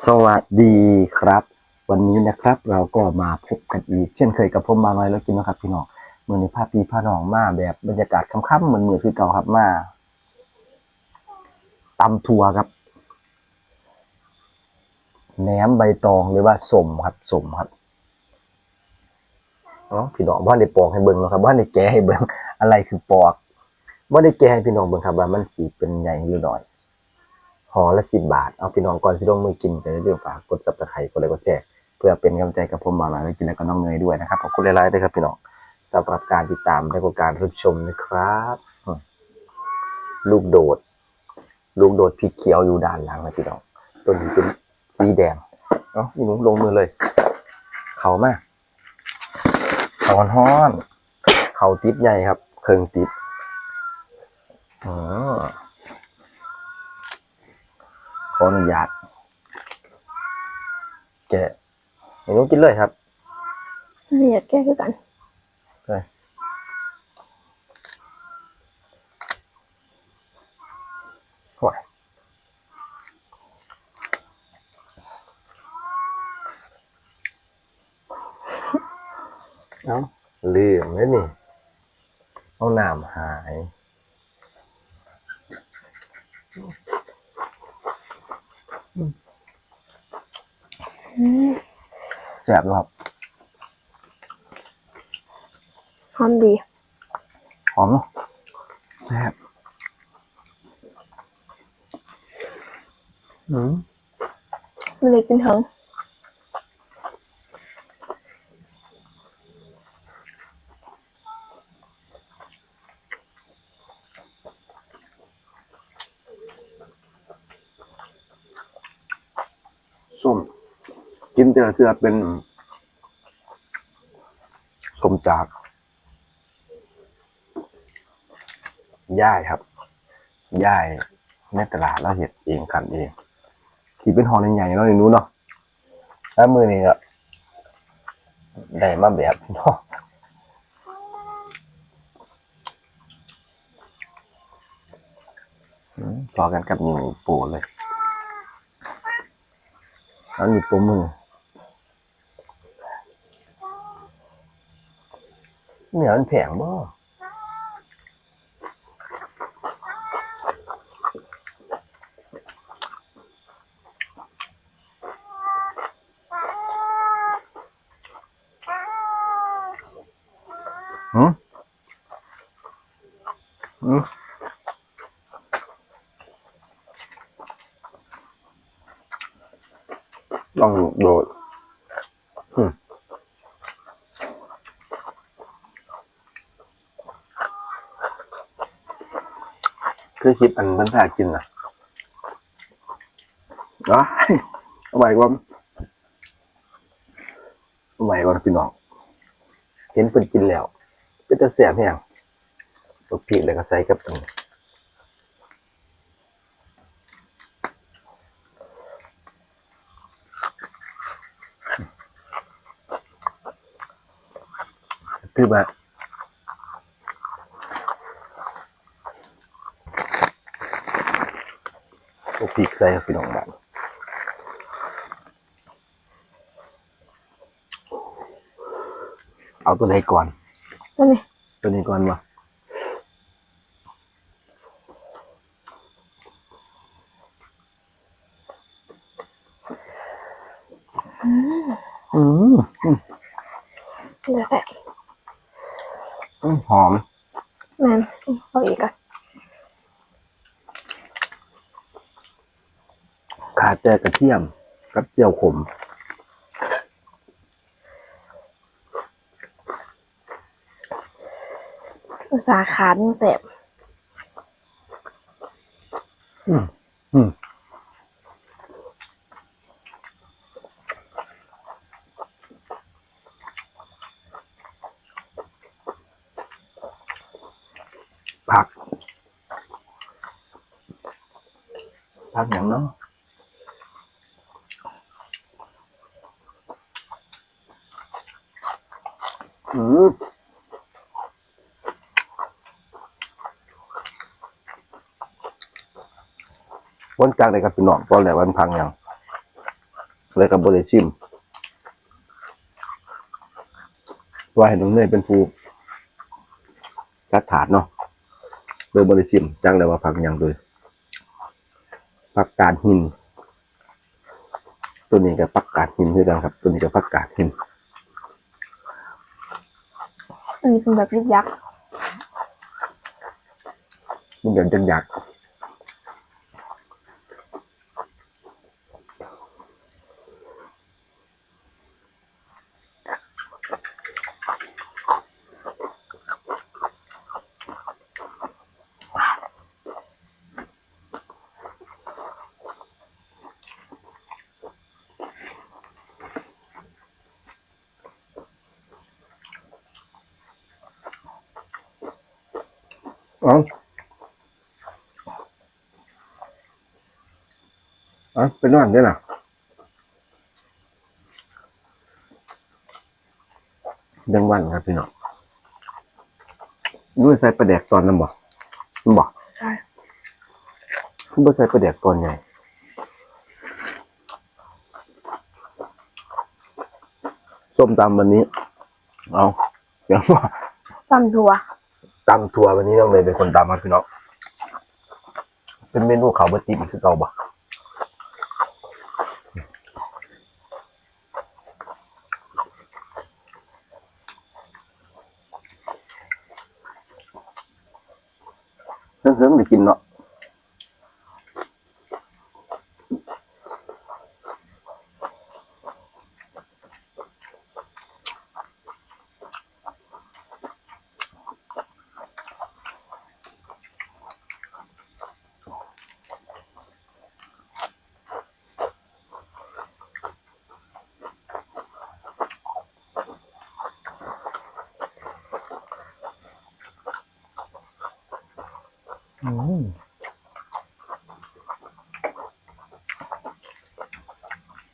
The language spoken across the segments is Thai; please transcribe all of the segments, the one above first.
สวัสดีครับ วันนี้นะครับเราก็มาพบกันอีก เช่นเคยกับผมมาลอยแล้วกินนะครับพี่น้องเมื่อในภาพพีพาน้องมาแบบบรรยากาศค่ำๆเหมือนเหมือนคือเก่าครับมาตำทัวครับแหนมใบตองหรือว่าสมครับสมครับเนาะพี่น้องว่าในปอกให้เบิ่งเนาะครับว่าในแกให้เบิ่งอะไรคือปอกว่าได้แกให้พี่น้องเบิ่งครับว่ามันสีเป็นใหญ่หรือน้อย ห่อละสิบบาท เอาพี่น้องก่อนที่ลงมือกินไปเรื่อยๆฝากกดซับสไครต์กดไลค์กดแชร์เพื่อเป็นกำลังใจกับผมมาหลายกินแล้วก็น้องเนยด้วยนะครับขอบคุณหลายๆด้วยครับพี่น้องสำหรับการติดตามและก็การรับชมนะครับ ลูกโดด ลูกโดดพริกเขียวอยู่ด้านหลังนะพี่น้องตัวนี้เป็นสีแดงเนาะพี่หนุ่มลงมือเลย เขามากเขาฮ้อน เขาติดใหญ่ครับเคิงติดอ๋อ ออนุญาตแกะเมนูกินเลยครับไม่อยากแก้คือกันเลยห่วยเอาลืมแล้วนี่เอาน้ำหาย แซ่บด้วยครับ หอมดี หอมเนาะแซ่บอืมไม่ได้กินทั้ง ส้ม กินแต่ละเทือเป็นสมจากย่ายครับย่ายในตลาดเราเห็ดเองขันเองที่เป็นหอใหญ่ๆเนาะในนู้นเนาะแล้วมือนี้ก็ได้มาแบบเนาะอืมพอกันกับนิ้วโปูเลยแล้วหยิบตัวมือ เหนือมันแผงบ่หืมอืมลองโดดอืม คือคิดอันมันแพ้กินนะว้ายเอาไหวก่อนเอาไหวก่อนพี่น้องเห็นเพิ่นกินแล้วก็จะแสบแห้งตัวพริกแล้วก็ใส่กับตรงนี้คือแบบ ตัวพริกใส่ครับพี่น้องบ้านเอาตัวไหนก่อนนั่นนี่ตัวนี้ก่อนวะอืมอืมเดี๋ยวแหละอืมหอม แม่นเอาอีกอะ ขาด แต่กระเทียมกับเจียวขมอุตสาห์ขาดมันแสบอืมอืมผัก ผักอย่างเนาะอืม วันจากไหนกับพี่น้องตอนแรกวันพังยังเลยกับบริชิมว่าให้น้องเนยเป็นผู้กัดถาดเนาะโดยบริชิมจังเลยว่าผักหยังโดยผักกาดหิน ตัวนี้กับผักกาดหินคือกันครับ ตัวนี้กับผักกาดหินอันนี้เป็นแบบยึกยักษ์มันเดินจังอยากเอ๋อ อ๋อเป็นวันด้วยนะเรื่องวันครับพี่น้องด้วยใส่ประแดกตอนนั้นบ่มันบอกใช่คุณบ่ใส่ประแดกตอนใหญ่ส้มตำวันนี้ เอาเดี๋ยวว่าตำถั่วตำทัววันนี้น้องเลยเป็นคนตำครับพี่น้องเป็นเมนูเขาวบะติมคือเก่าบ่ เรื่องเฮืองได้กินเนาะ อืม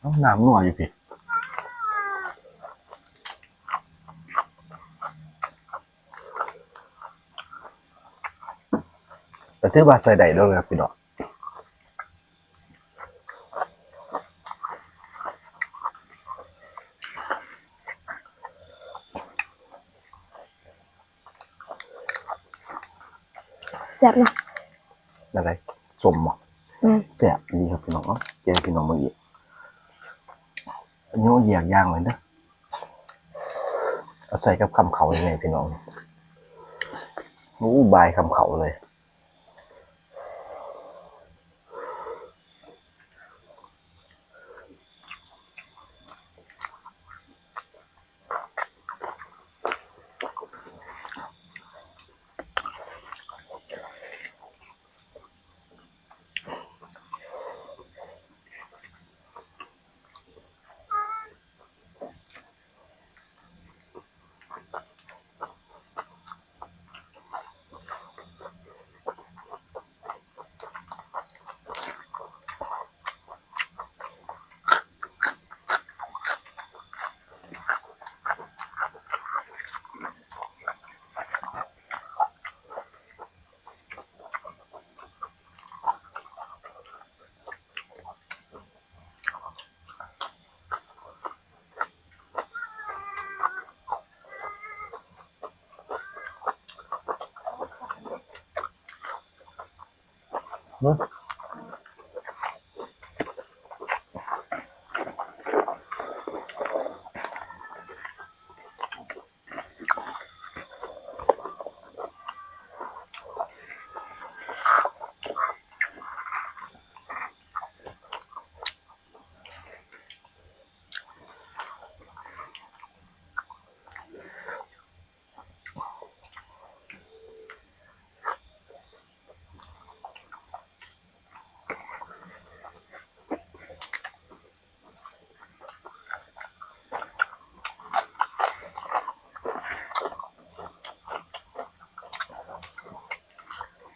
เองน้ำนัวอยู่พี่แต่ถือว่าใส่ได้ด้วยครับพี่น้อง แซ่บเนาะอะไรสมบ่อืมแซ่บดีครับพี่น้องเอ้าแกงพี่น้องเมื่อกี้อันนี้เอาเหยียกย่างเลยนะเอาใส่กับคำเขายังไงพี่น้องอู้บายคำเขาเลย Né?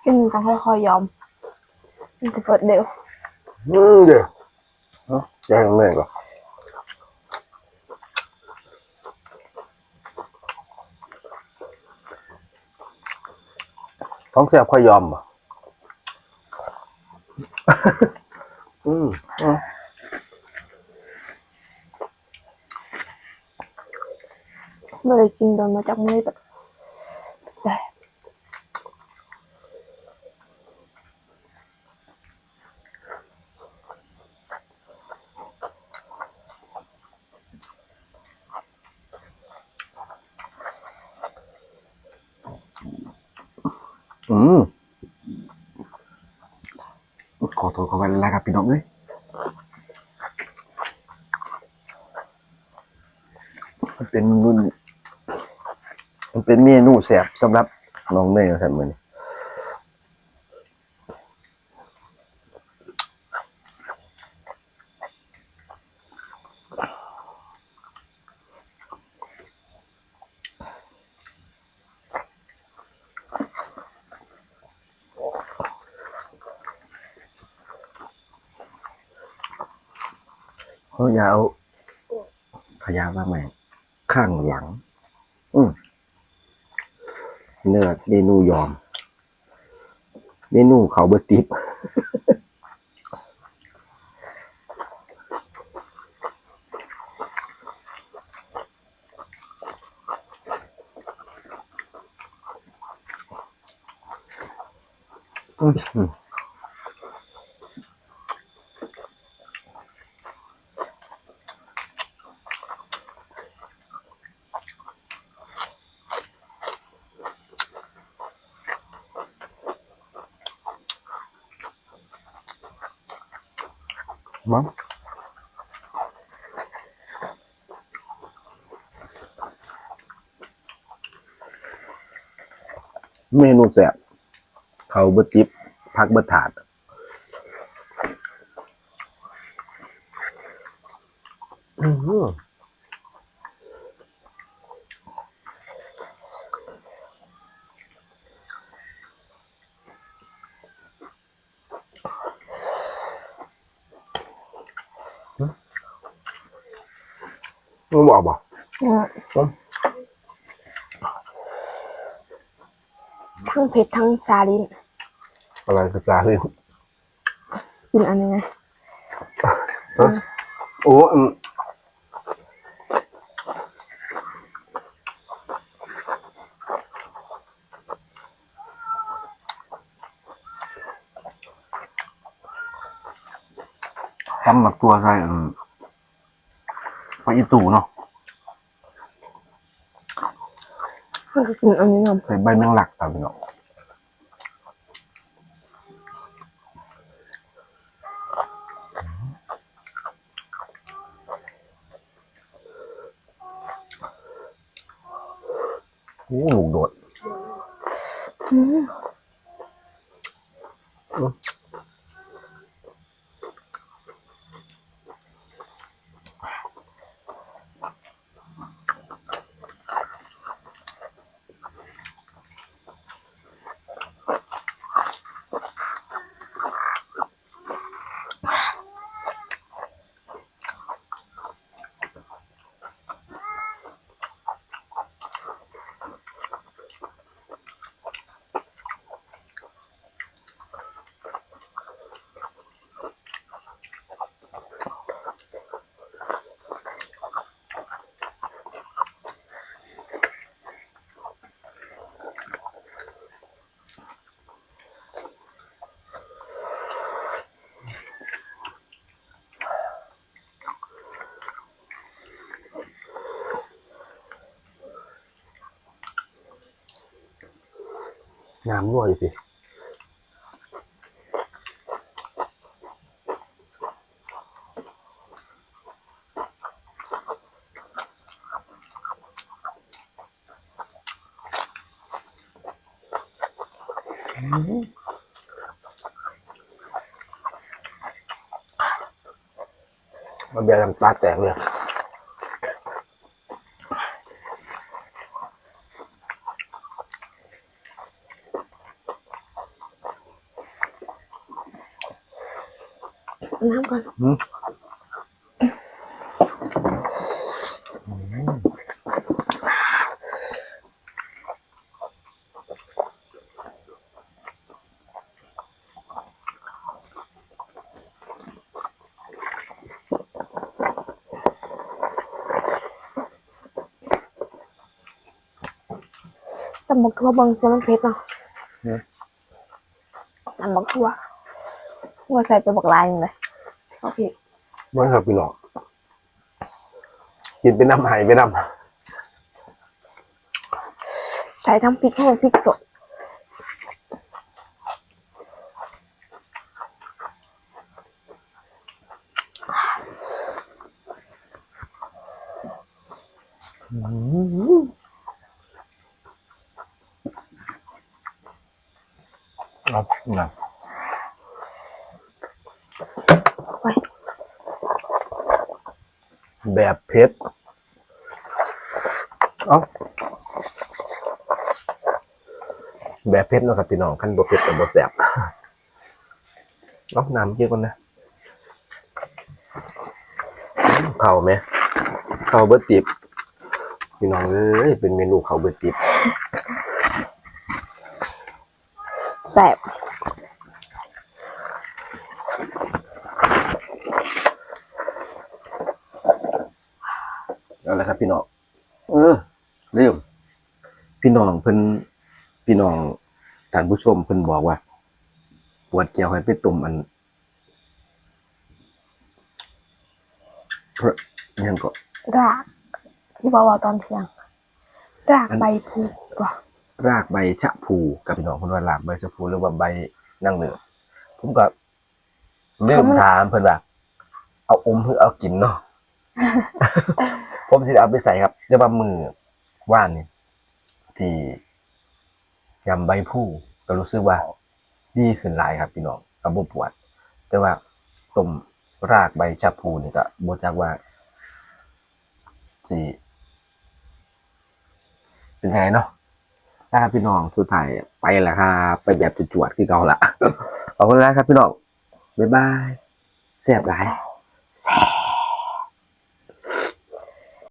กินกับค่อยๆยอมมันจะเปิดเร็ว 음, 네. 어? 야, 없네, 이거. 방세야, 파이 안 봐. 음, 어. 너 이긴 너 짜증내. 스타일. อืมขอโทษขอไปแล้วครับพี่น้องเลยมันเป็นรุ่นมันเป็นเมนูแสบสำหรับน้องเนยครับมือนี้ เขาอยาเอาขยะมาใหม่ข้างหลัง อืเนื้อเมนูยอม เมนูเขาเบอร์ติบอืม มั้ง เมนูแสบเขาเบดจิบพักเบดถาดอือมึงบอกบอกอืม ทั้งเผ็ดทั้งซาลินอะไรกระจายเลยกินอันนี้นะโอ้อืมทำหมักตัวใส่อืมไปอีตู่เนาะกินอันนี้นะใส่ใบแมงลักตามเนาะโอ้หมูโดด น้ำรั่วอยู่สิมันเบียร์น้ำตาแตกเลย น้ำก่อนอืมตำบักทั่วบางเสียมันเผ็ดเนาะตำบักทั่วว่าใส่ไปบักลายเลย โอเคมันครับพี่น้องกินเป็นน้ำไหายเป็นน้ใส่ทั้งพริกแห้งพริกสดำเอานะ ไว้แบบเพชรเอาแบบเพชรเนาะครับพี่น้องขั้นบวเพชรกับบวแสบเอาน้ำเยอะก่อนนะเข่าไหมเข่าเบิร์ติบพี่น้องเอ้ยเป็นเมนูเข่าเบิร์ติบแสบ เอาละครับ พี่น้องเออเริ่มพี่น้องเพิ่นพี่น้องท่านผู้ชมเพิ่นบอกว่า ปวดเกี่ยวให้ไปตุ่มอันเพราะยังก็ราก ที่บอกว่าตอนเที่ยง รากใบพลูก่อนรากใบชะพูกับพี่น้องเพิ่นว่ารากใบชะพูหรือว่าใบนั่งเหนือผมก็เริ่มถามเพิ่นว่าเอาอมหรือเอากินเนาะ ผมสิเอาไปใส่ครับเรียกว่ามือว่านนี่ที่ยำใบผู้ก็รู้สึกว่าดีขึ้นหลายครับพี่น้องกับบปวด แต่ว่าต้มรากใบชะพูนี่ก็บ่จักว่าสิเป็นไงเนาะนะครับพี่น้องสุดท้ายไปล้วครับไปแบบจวดๆคือเก่าละขอบคุณแล้วครับพี่น้องบ๊ายบายแซ่บหลายแซ่บ